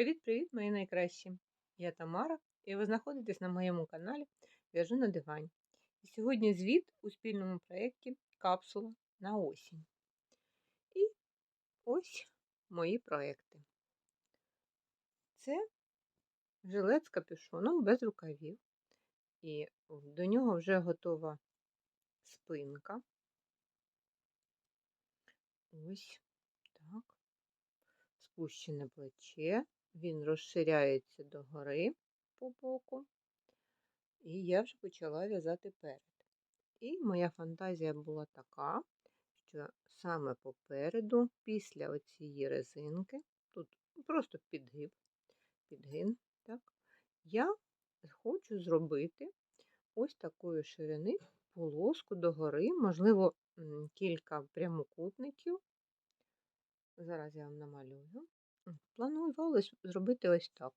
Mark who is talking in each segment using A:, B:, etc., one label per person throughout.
A: Привіт-привіт, мої найкращі! Я Тамара, і ви знаходитесь на моєму каналі В'яжу на дивані. І сьогодні звіт у спільному проєкті Капсула на осінь. І ось мої проекти. Це жилет з капюшоном без рукавів. І до нього вже готова спинка. Ось так. Спущене плече, він розширяється догори по боку, і я вже почала в'язати перед. І моя фантазія була така, що саме попереду, після оцієї резинки, тут просто підгиб, підгин, так, я хочу зробити ось такої ширини полоску догори, можливо, кілька прямокутників. Зараз я вам намалюю. Планую зробити ось так.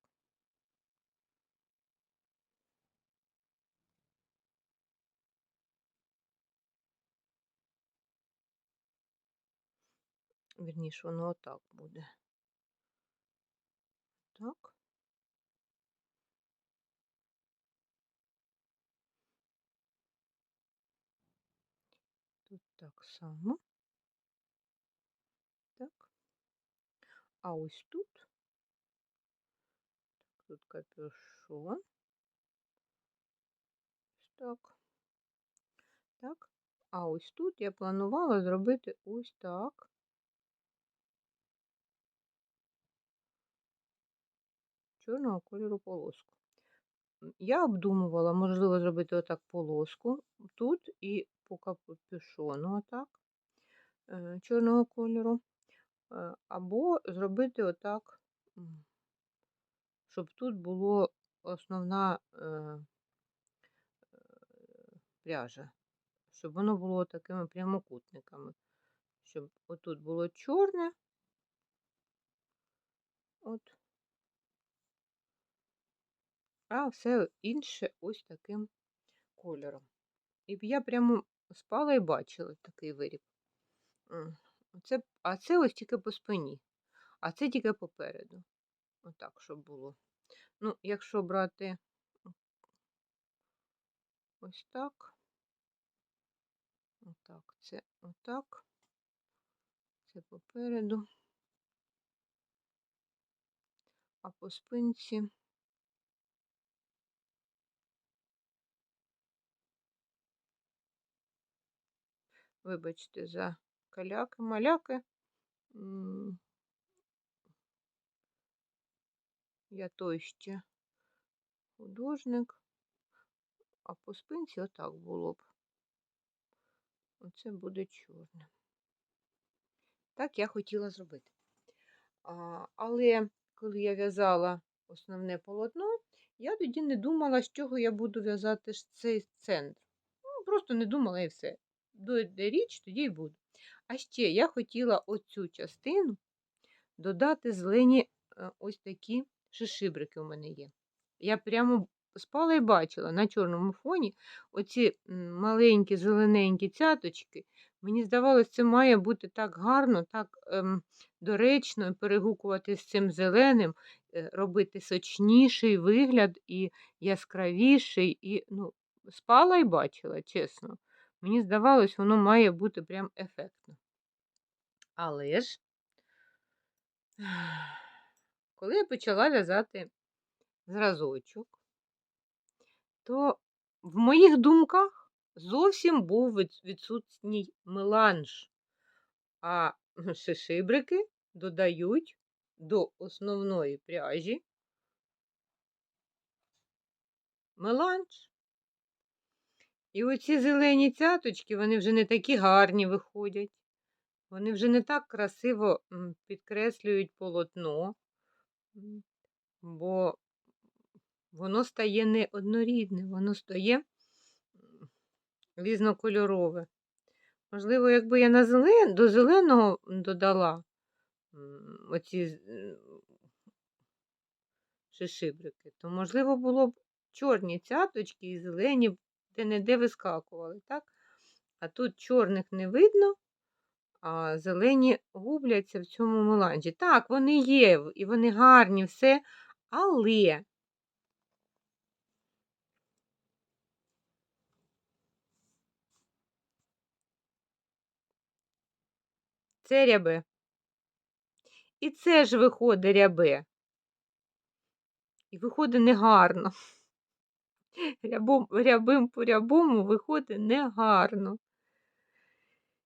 A: Вірніше, воно отак буде. Так. Тут так само. Так. А ось тут, тут капюшон. Так. Так. А ось тут я планувала зробити ось так. Чорного кольору полоску. Я обдумувала, можливо, зробити отак полоску тут і по капюшону, отак, е, чорного кольору. Е, або зробити отак, щоб тут була основна е, пряжа, щоб воно було такими прямокутниками, щоб отут було чорне, от, а все інше ось таким кольором. І я прямо спала і бачила такий виріб. Це, А це ось тільки по спині, а це тільки попереду. Отак, щоб було. Ну, якщо брати ось так, отак, це отак, це попереду, а по спинці. Вибачте, за каляки, маляки. Я той ще художник, а по спинці отак було б. Оце буде чорне. Так я хотіла зробити. А, Але коли я в'язала основне полотно, я тоді не думала, з чого я буду в'язати цей центр. Ну, Просто не думала і все. Дойде річ, тоді й буду. А ще я хотіла оцю частину додати зелені е, ось такі шишибрики у мене є. Я прямо спала і бачила на чорному фоні оці маленькі зелененькі цяточки. Мені здавалося, це має бути так гарно, так ем, доречно перегукувати з цим зеленим, е, робити сочніший вигляд і яскравіший. І, ну, Спала і бачила, чесно. Мені здавалось, воно має бути прям ефектно. Але ж, коли я почала в'язати зразочок, то в моїх думках зовсім був відсутній меланж, а шишибрики додають до основної пряжі меланж. І оці зелені цяточки, вони вже не такі гарні виходять. Вони вже не так красиво підкреслюють полотно, бо воно стає не однорідне, воно стає різнокольорове. Можливо, якби я на зелен, до зеленого додала оці шишибрики, то, можливо, було б чорні цяточки і зелені де-не-де вискакували, так? А тут чорних не видно, зелені губляться в цьому меланжі. Так, вони є, і вони гарні, все, але це рябе. І це ж виходить рябе. І виходить негарно. Рябом, рябим по рябому виходить негарно.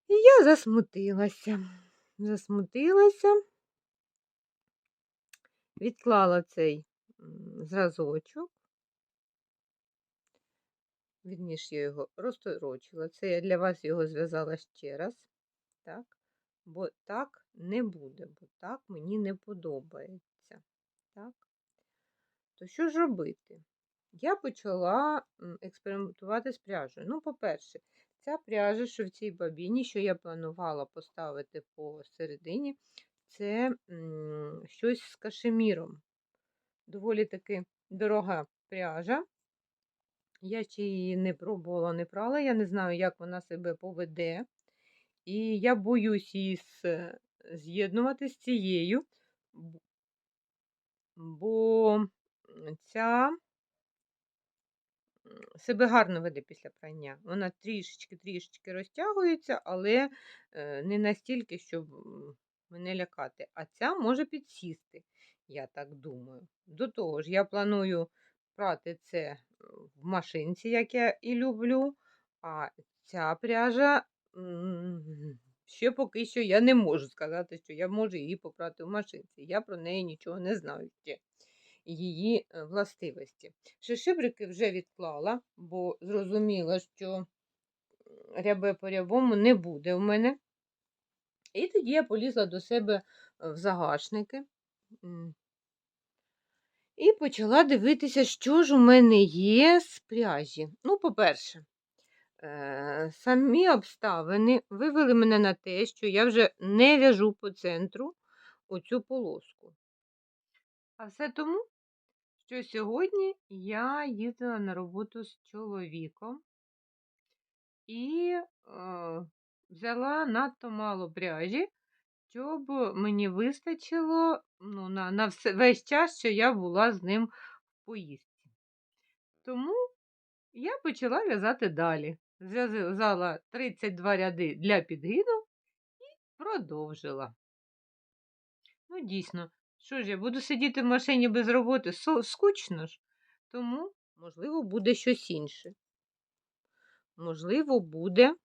A: І я засмутилася. Засмутилася, відклала цей зразочок. Вірніше, я його розторочила. Це я для вас його зв'язала ще раз. Так? Бо так не буде, бо так мені не подобається. Так? То що ж робити? Я почала експериментувати з пряжею. Ну, по-перше, ця пряжа, що в цій бабіні, що я планувала поставити посередині, це щось з кашеміром. Доволі таки дорога пряжа. Я ще її не пробувала, не прала. Я не знаю, як вона себе поведе. І я боюсь її з'єднувати з цією, бо ця себе гарно веде після прання. Вона трішечки-трішечки розтягується, але е, не настільки, щоб мене лякати. А ця може підсісти, я так думаю. До того ж, я планую прати це е, в машинці, як я і люблю. А ця пряжа ще поки що я не можу сказати, що я можу її попрати в машинці. Я про неї нічого не знаю ще. Її е, властивості. Шишибрики вже відклала, бо зрозуміла, що рябе по рябому не буде в мене. І тоді я полізла до себе е, в загашники і почала дивитися, що ж у мене є з пряжі. Ну, по-перше, е, самі обставини вивели мене на те, що я вже не в'яжу по центру оцю полоску. А все тому, що сьогодні я їздила на роботу з чоловіком і е, взяла надто мало пряжі, щоб мені вистачило ну, на, на все, весь час, що я була з ним в поїздці. Тому я почала в'язати далі. Зв'язала 32 ряди для підгину і продовжила. Ну, дійсно, що ж я буду сидіти в машині без роботи? Скучно ж. Тому, можливо, буде щось інше. Можливо, буде.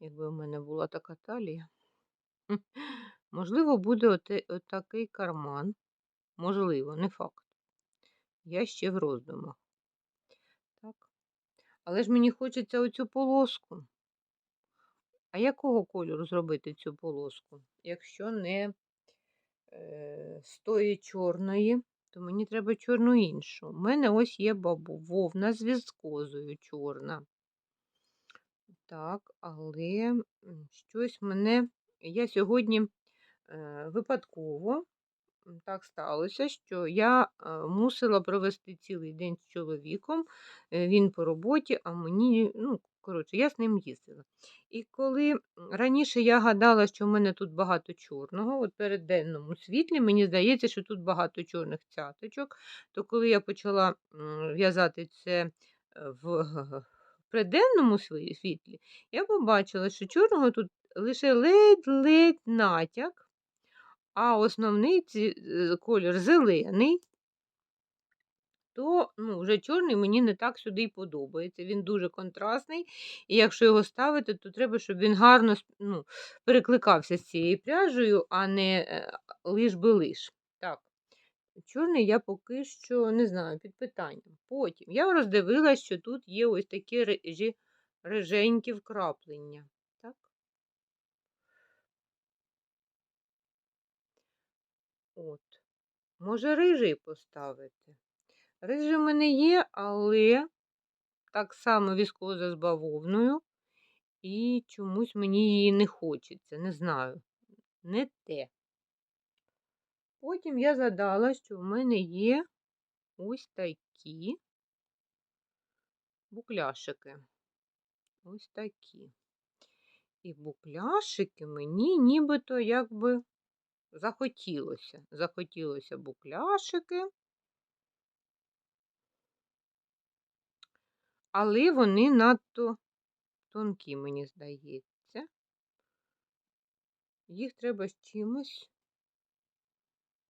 A: Якби в мене була така талія. Можливо, буде отакий карман. Можливо, не факт. Я ще в роздумах. Так. Але ж мені хочеться оцю полоску. А якого кольору зробити цю полоску? Якщо не е, з тої чорної, то мені треба чорну іншу. У мене ось є бабу вовна з віскозою чорна. Так, але щось мене. Я сьогодні е, випадково так сталося, що я е, мусила провести цілий день з чоловіком. Е, Він по роботі, а мені, ну, коротше, я з ним їздила. І коли раніше я гадала, що в мене тут багато чорного, от перед денному світлі, мені здається, що тут багато чорних цяточок, то коли я почала в'язати це е, в приденному світлі, я побачила, що чорного тут лише ледь-ледь натяк, а основний ці- е, колір зелений, то ну, вже чорний мені не так сюди й подобається. Він дуже контрастний, і якщо його ставити, то треба, щоб він гарно ну, перекликався з цією пряжею, а не е, лиш би лиш. Так. Чорний я поки що не знаю, під питанням. Потім я роздивилась, що тут є ось такі рижі, риженькі вкраплення. Так? От. Може, рижий поставити. Рижий в мене є, але так само віскоза з бавовною. І чомусь мені її не хочеться. Не знаю. Не те. Потім я задала, що в мене є ось такі букляшики. Ось такі. І букляшики мені нібито якби захотілося. Захотілося букляшики. Але вони надто тонкі, мені здається. Їх треба з чимось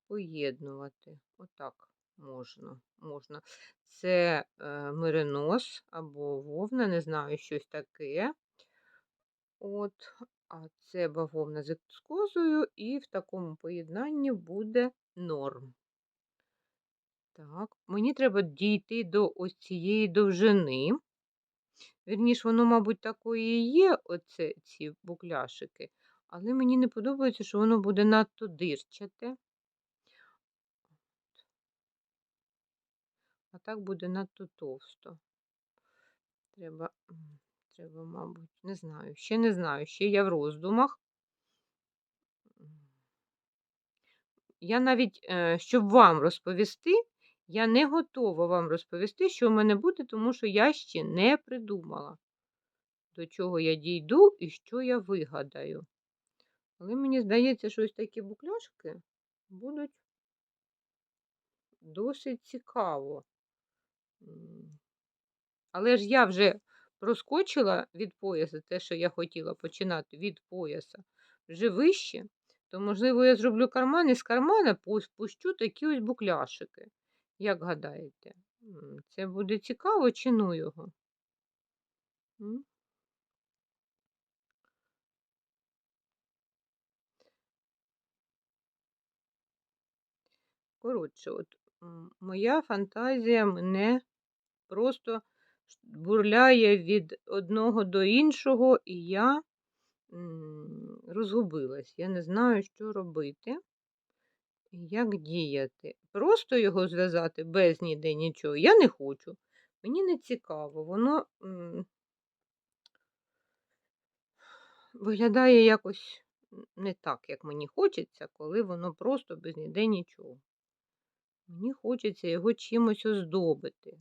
A: поєднувати. Отак можна. можна. Це е, меринос або вовна, не знаю, щось таке. От, а це бавовна з віскозою, і в такому поєднанні буде норм. Так, мені треба дійти до ось цієї довжини. Вірніше, воно, мабуть, такої і є, оце, ці букляшики, але мені не подобається, що воно буде надто дирчате. А так буде надто товсто. Треба, треба, мабуть, не знаю. Ще не знаю, ще я в роздумах. Я навіть, е, щоб вам розповісти, я не готова вам розповісти, що в мене буде, тому що я ще не придумала, до чого я дійду і що я вигадаю. Але мені здається, що ось такі букляшки будуть досить цікаво. Але ж я вже проскочила від пояса, те, що я хотіла починати від пояса, вже вище, то, можливо, я зроблю карман і з кармана пус- пущу такі ось букляшики. Як гадаєте, це буде цікаво чи ну його? Коротше, от моя фантазія мене просто бурляє від одного до іншого, і я розгубилась. Я не знаю, що робити, як діяти. Просто його зв'язати без ніде нічого. Я не хочу. Мені не цікаво. Воно виглядає якось не так, як мені хочеться, коли воно просто без ніде нічого. Мені хочеться його чимось оздобити.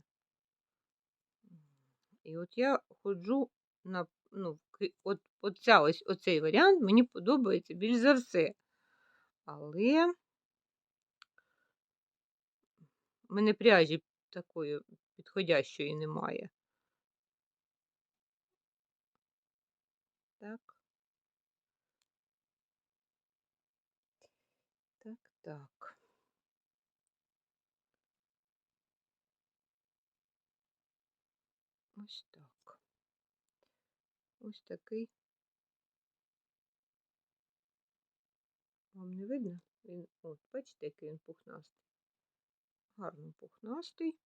A: І от я ходжу на ну, от, оця ось оцей варіант мені подобається більш за все. Але в мене пряжі такої підходящої немає. Так. Так, так. Ось так. Ось такий. Вам не видно? Він, от, бачите, який він пухнастий. Гарно пухнастий,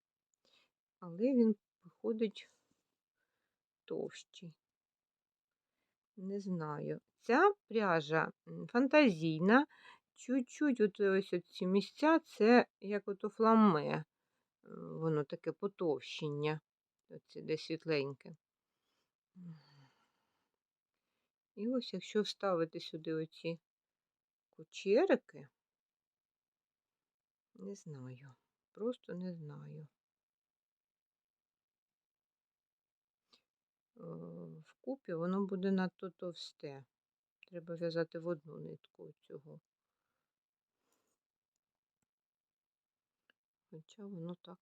A: але він виходить товщий. Не знаю. Ця пряжа фантазійна. Чуть-чуть от ось ці місця, це як ото фламе. Е, Воно таке потовщення. Оце де світленьке. І ось якщо вставити сюди оці кучерики, не знаю. Просто не знаю. Е, Вкупі воно буде надто товсте. Треба в'язати в одну нитку цього. Хоча воно так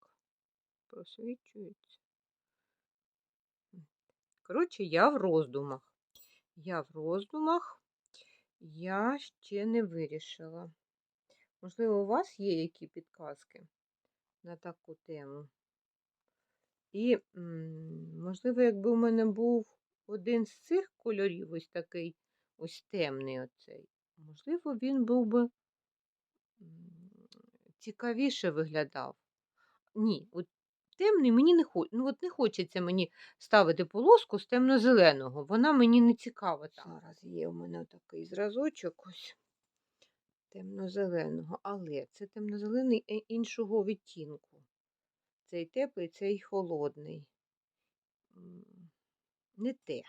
A: просвічується. Коротше, я в роздумах. Я в роздумах, я ще не вирішила. Можливо, у вас є які підказки на таку тему. І, можливо, якби у мене був один з цих кольорів, ось такий, ось темний оцей, можливо, він був би цікавіше виглядав. Ні, от темний мені не хо... ну, от не хочеться мені ставити полоску з темно-зеленого. Вона мені не цікава. Зараз є у мене такий зразочок ось темно-зеленого, але це темно-зелений е- іншого відтінку. Цей теплий, цей холодний. Не те.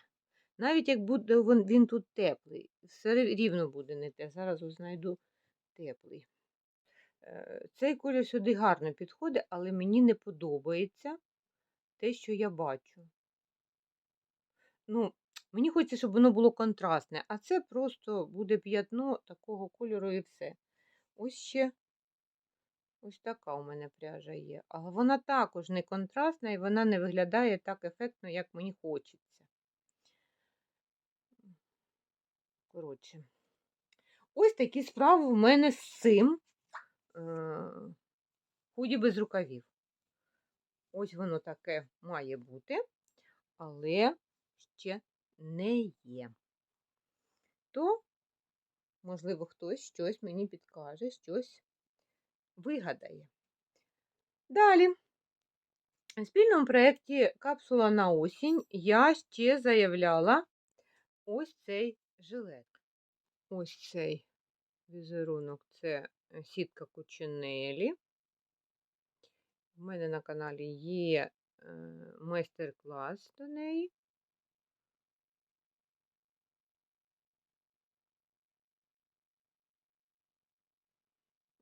A: Навіть як буде він, тут теплий, все рівно буде не те. Зараз знайду теплий. Е, Цей колір сюди гарно підходить, але мені не подобається те, що я бачу. Ну, мені хочеться, щоб воно було контрастне, а це просто буде п'ятно такого кольору і все. Ось ще ось така у мене пряжа є. Але вона також не контрастна і вона не виглядає так ефектно, як мені хочеться. Коротше, ось такі справи в мене з цим худі без рукавів. Ось воно таке має бути, але ще не є. То, можливо, хтось щось мені підкаже, щось вигадає. Далі, в спільному проєкті Капсула на осінь я ще заявляла ось цей жилет. Ось цей візерунок це сітка Кучинелі. У мене на каналі є е, майстер-клас до неї.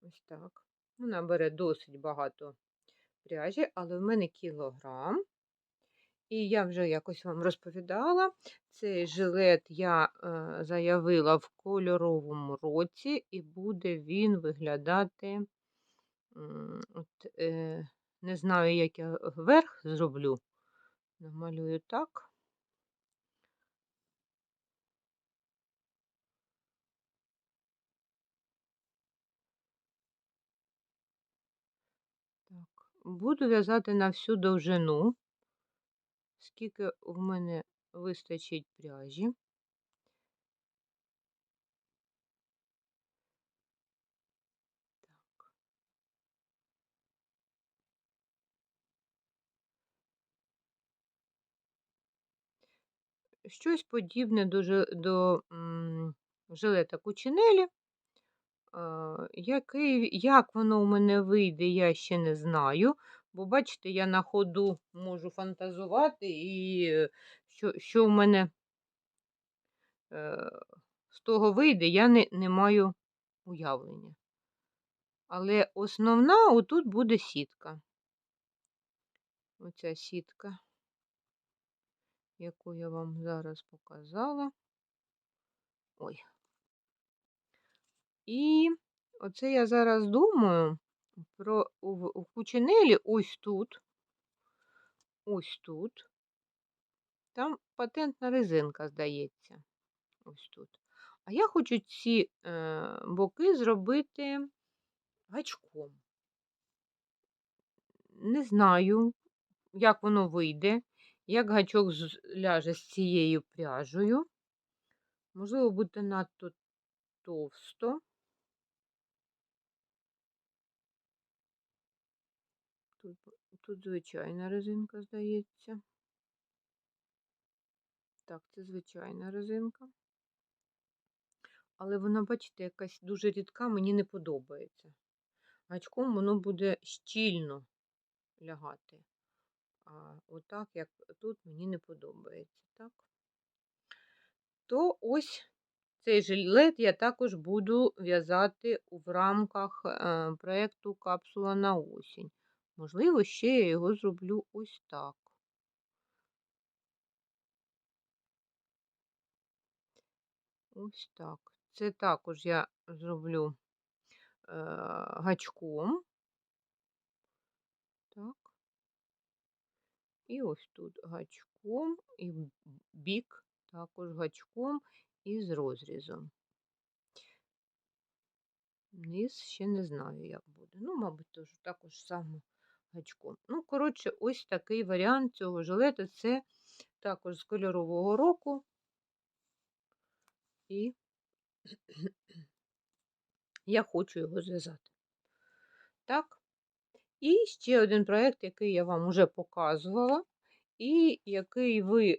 A: Ось так. Вона бере досить багато пряжі, але в мене кілограм. І я вже якось вам розповідала, цей жилет я е, заявила в кольоровому році, і буде він виглядати, от, е, не знаю, як я верх зроблю. Намалюю так. Так, буду в'язати на всю довжину, скільки в мене вистачить пряжі. Так. Щось подібне до, до жилета Кучинелі. Який, як воно у мене вийде, я ще не знаю. Бо, бачите, я на ходу можу фантазувати, і що, що в мене е, з того вийде, я не, не маю уявлення. Але основна отут буде сітка. Оця сітка, яку я вам зараз показала. Ой. І оце я зараз думаю про у, Кучинелі ось тут. Ось тут. Там патентна резинка, здається. Ось тут. А я хочу ці е, боки зробити гачком. Не знаю, як воно вийде, як гачок ляже з цією пряжею. Можливо, буде надто товсто. Тут, звичайна резинка, здається. Так, це звичайна резинка. Але вона, бачите, якась дуже рідка, мені не подобається. Гачком воно буде щільно лягати. А отак, як тут, мені не подобається. Так? То ось цей жилет я також буду в'язати в рамках е, проєкту Капсула на осінь. Можливо, ще я його зроблю ось так. Ось так. Це також я зроблю е, гачком. Так. І ось тут гачком, і бік також гачком і з розрізом. Низ ще не знаю, як буде. Ну, мабуть, також саме гачком. Ну, коротше, ось такий варіант цього жилета. Це також з кольорового року. І я хочу його зв'язати. Так. І ще один проєкт, який я вам вже показувала, і який ви е,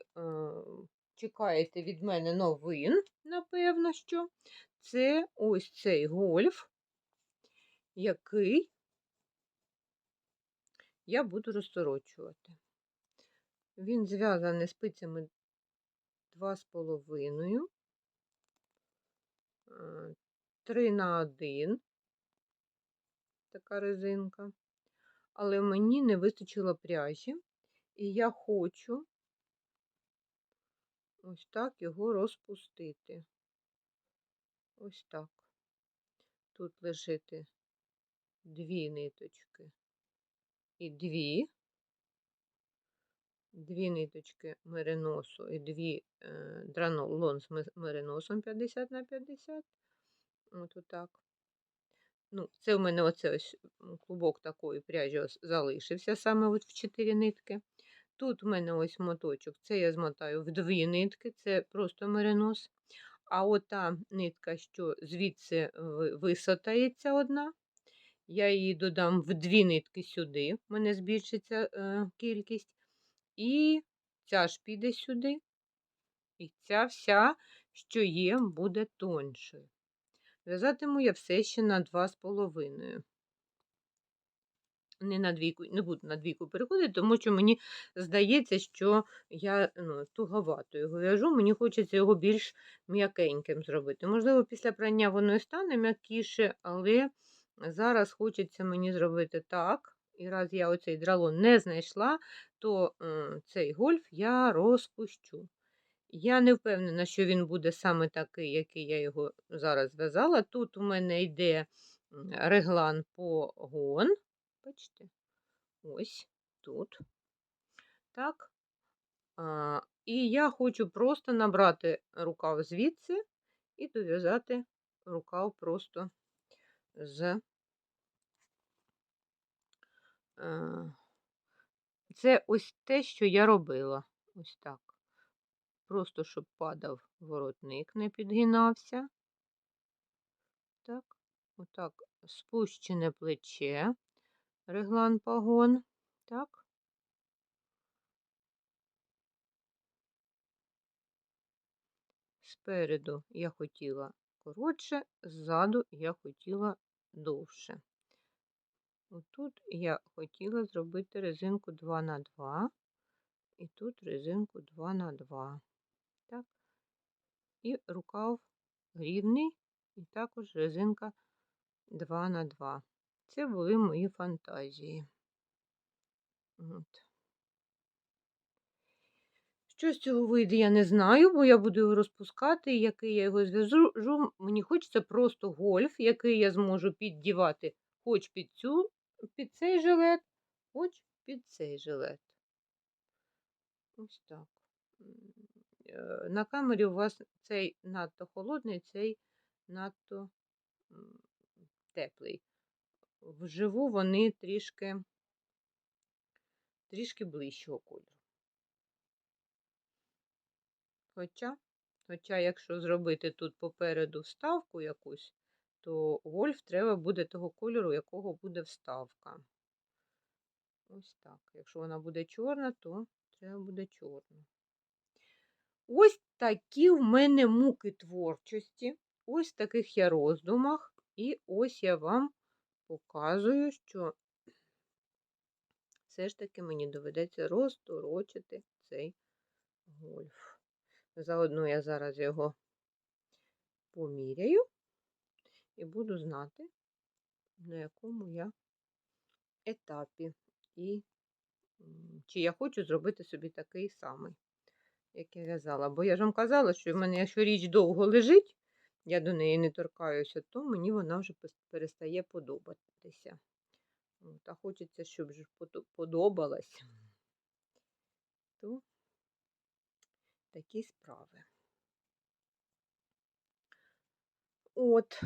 A: чекаєте від мене новин, напевно, що це ось цей гольф, який я буду розторочувати. Він зв'язаний спицями 2,5, 3 на 1. така резинка. Але мені не вистачило пряжі, і я хочу ось так його розпустити. Ось так. Тут лежити дві ниточки і дві, дві ниточки мериносу і дві е, дранолон з ме- мериносом 50 на 50. От отак. Ну, це в мене оце ось клубок такої пряжі залишився саме от в 4 нитки. Тут в мене ось моточок, це я змотаю в дві нитки, це просто меринос. А от та нитка, що звідси висотається одна, я її додам в дві нитки сюди, в мене збільшиться е, кількість. І ця ж піде сюди. І ця вся, що є, буде тоншою. В'язатиму я все ще на 2,5. Не на двійку, не буду на двійку переходити, тому що мені здається, що я ну, туговато його в'яжу, мені хочеться його більш м'якеньким зробити. Можливо, після прання воно і стане м'якіше, але зараз хочеться мені зробити так. І раз я оцей дралон не знайшла, то цей гольф я розпущу. Я не впевнена, що він буде саме такий, який я його зараз зв'язала. Тут у мене йде реглан погон. Бачите? Ось тут. Так. А, і я хочу просто набрати рукав звідси і дов'язати рукав просто з. е, Це ось те, що я робила. Ось так. Просто щоб падав воротник, не підгинався. Так, отак, спущене плече, реглан погон. Так. Спереду я хотіла коротше, ззаду я хотіла довше. Отут я хотіла зробити резинку 2 на 2 і тут резинку 2 на 2 Так. І рукав рівний, і також резинка 2 на 2 Це були мої фантазії. От. Що з цього вийде, я не знаю, бо я буду його розпускати, який я його зв'яжу. Мені хочеться просто гольф, який я зможу піддівати хоч під цю, під цей жилет, хоч під цей жилет. Ось так. На камері у вас цей надто холодний, цей надто теплий. Вживу вони трішки, трішки ближчого кольору. Хоча, хоча, якщо зробити тут попереду вставку якусь, то гольф треба буде того кольору, якого буде вставка. Ось так. Якщо вона буде чорна, то треба буде чорна. Ось такі в мене муки творчості. Ось таких я роздумах. І ось я вам показую, що все ж таки мені доведеться розторочити цей гольф. Заодно я зараз його поміряю і буду знати, на якому я етапі, і чи я хочу зробити собі такий самий, як я в'язала. Бо я ж вам казала, що в мене, якщо річ довго лежить, я до неї не торкаюся, то мені вона вже перестає подобатися. От, а хочеться, щоб вже подобалась. То такі справи. От.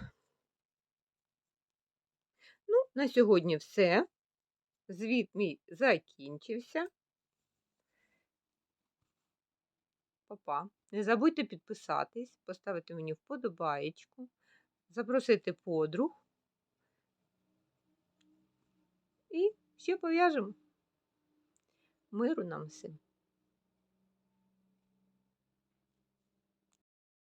A: Ну, на сьогодні все. Звіт мій закінчився. Папа. Не забудьте підписатись, поставити мені вподобаєчку, запросити подруг. І ще пов'яжемо. Миру нам всім.